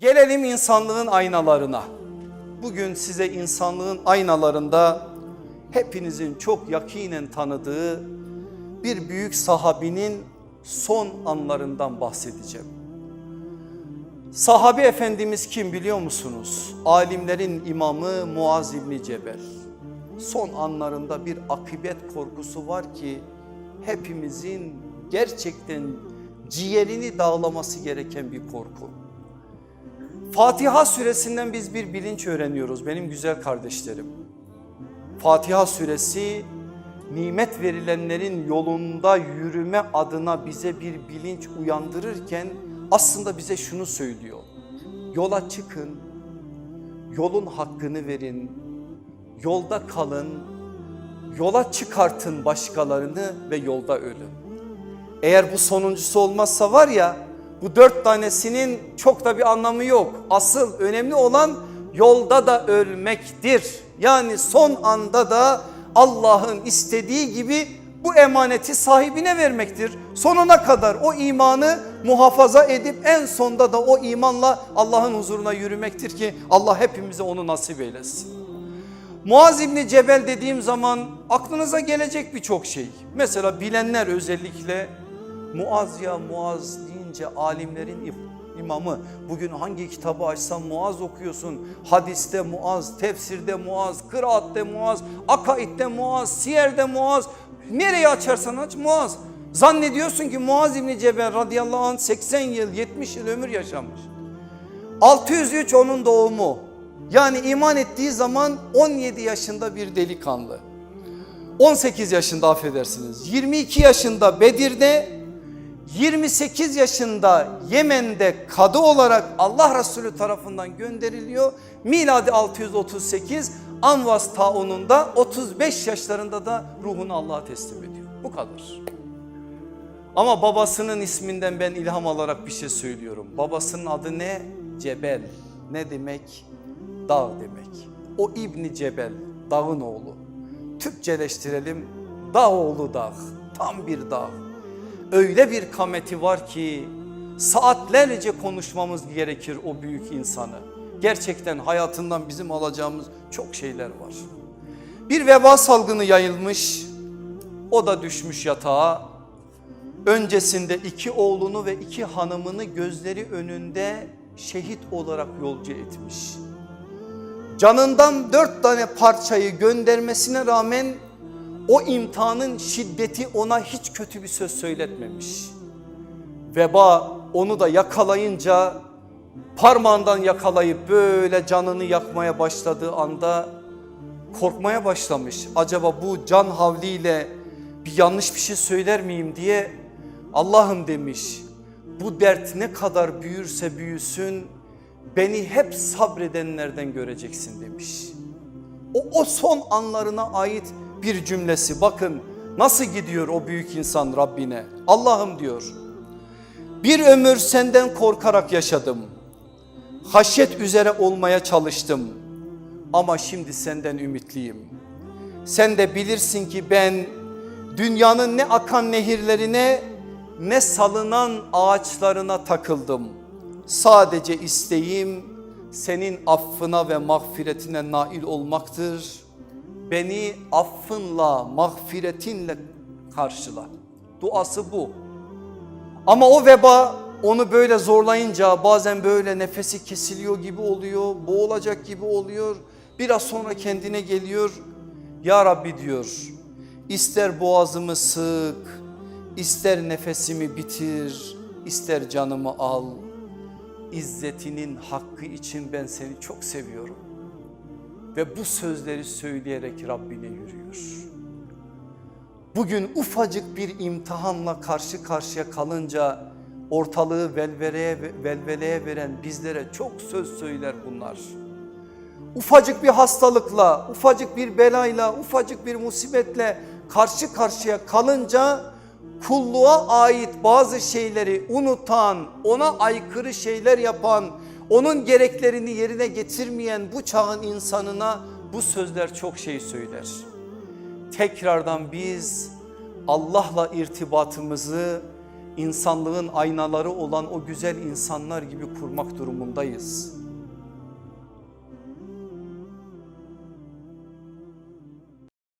Gelelim insanlığın aynalarına. Bugün size insanlığın aynalarında hepinizin çok yakinen tanıdığı bir büyük sahabinin son anlarından bahsedeceğim. Sahabi efendimiz kim biliyor musunuz? Alimlerin imamı Muaz İbni Cebel. Son anlarında bir akıbet korkusu var ki hepimizin gerçekten ciğerini dağlaması gereken bir korku. Fatiha suresinden biz bir bilinç öğreniyoruz benim güzel kardeşlerim. Fatiha suresi nimet verilenlerin yolunda yürüme adına bize bir bilinç uyandırırken aslında bize şunu söylüyor. Yola çıkın, yolun hakkını verin, yolda kalın, yola çıkartın başkalarını ve yolda ölün. Eğer bu sonuncusu olmazsa var ya bu dört tanesinin çok da bir anlamı yok. Asıl önemli olan yolda da ölmektir. Yani son anda da Allah'ın istediği gibi bu emaneti sahibine vermektir. Sonuna kadar o imanı muhafaza edip en sonda da o imanla Allah'ın huzuruna yürümektir ki Allah hepimize onu nasip eylesin. Muaz İbni Cebel dediğim zaman aklınıza gelecek birçok şey. Mesela bilenler özellikle Muaz ya Muaz deyince alimlerin imamı. Bugün hangi kitabı açsan Muaz okuyorsun. Hadiste Muaz, tefsirde Muaz, kıraatte Muaz, akaitte Muaz, siyerde Muaz. Nereyi açarsan aç Muaz. Zannediyorsun ki Muaz İbni Cebel radıyallahu anh 80 yıl 70 yıl ömür yaşamış. 603 onun doğumu. Yani iman ettiği zaman 17 yaşında bir delikanlı. 18 yaşında affedersiniz. 22 yaşında Bedir'de 28 yaşında Yemen'de kadı olarak Allah Resulü tarafından gönderiliyor. Miladi 638 Anvas taununda 35 yaşlarında da ruhunu Allah'a teslim ediyor. Bu kadar. Ama babasının isminden ben ilham alarak bir şey söylüyorum. Babasının adı ne? Cebel. Ne demek? Dağ demek. O İbni Cebel, dağın oğlu. Türkçeleştirelim. Dağ oğlu dağ. Tam bir dağ. Öyle bir kameti var ki saatlerce konuşmamız gerekir o büyük insanı. Gerçekten hayatından bizim alacağımız çok şeyler var. Bir veba salgını yayılmış. O da düşmüş yatağa. Öncesinde iki oğlunu ve iki hanımını gözleri önünde şehit olarak yolcu etmiş. Canından dört tane parçayı göndermesine rağmen o imtihanın şiddeti ona hiç kötü bir söz söyletmemiş. Veba onu da yakalayınca parmağından yakalayıp böyle canını yakmaya başladığı anda korkmaya başlamış. Acaba bu can havliyle bir yanlış bir şey söyler miyim diye Allah'ım demiş bu dert ne kadar büyürse büyüsün beni hep sabredenlerden göreceksin demiş. O, o son anlarına ait bir cümlesi bakın nasıl gidiyor o büyük insan Rabbine. Allah'ım diyor bir ömür senden korkarak yaşadım. Haşyet üzere olmaya çalıştım. Ama şimdi senden ümitliyim. Sen de bilirsin ki ben dünyanın ne akan nehirlerine ne salınan ağaçlarına takıldım. Sadece isteğim senin affına ve mağfiretine nail olmaktır. Beni affınla, mağfiretinle karşıla. Duası bu. Ama o veba onu böyle zorlayınca bazen böyle nefesi kesiliyor gibi oluyor, boğulacak gibi oluyor. Biraz sonra kendine geliyor. Ya Rabbi diyor, ister boğazımı sık, ister nefesimi bitir, ister canımı al. İzzetinin hakkı için ben seni çok seviyorum. Ve bu sözleri söyleyerek Rabbine yürüyor. Bugün ufacık bir imtihanla karşı karşıya kalınca ortalığı velveleye, velveleye veren bizlere çok söz söyler bunlar. Ufacık bir hastalıkla, ufacık bir belayla, ufacık bir musibetle karşı karşıya kalınca kulluğa ait bazı şeyleri unutan, ona aykırı şeyler yapan, onun gereklerini yerine getirmeyen bu çağın insanına bu sözler çok şey söyler. Tekrardan biz Allah'la irtibatımızı insanlığın aynaları olan o güzel insanlar gibi kurmak durumundayız.